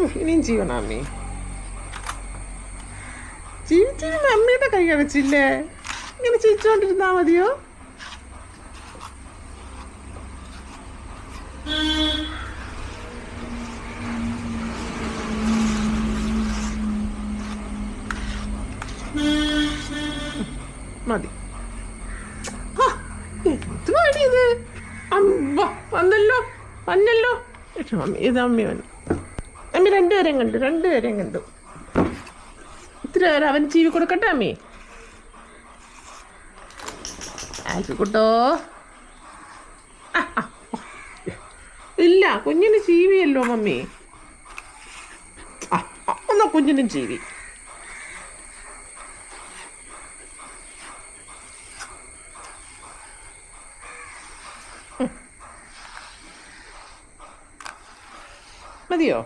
ഉം, ഇനിയും ചെയ്യണം അമ്മി ജീവിച്ചിരുന്ന അമ്മയുടെ കൈ അടച്ചില്ലേ? ഇങ്ങനെ ചിരിച്ചോണ്ടിരുന്നാ മതിയോ? മതി. ആ, എന്ത് പണി ഇത് അമ്മ വന്നല്ലോ വന്നല്ലോ. അമ്മി ഇത് അമ്മി വന്നു അമ്മി രണ്ടുപേരെയും കണ്ടു രണ്ടുപേരെയും കണ്ടു. ഇത്ര നേരം അവൻ ചീവി കൊടുക്കട്ടെ അമ്മി? ആൽഫിക്കുട്ടോ. ഇല്ല കുഞ്ഞിന് ചീവിയല്ലോ മമ്മി. ആ എന്നാ കുഞ്ഞിനും ചീവി മതിയോ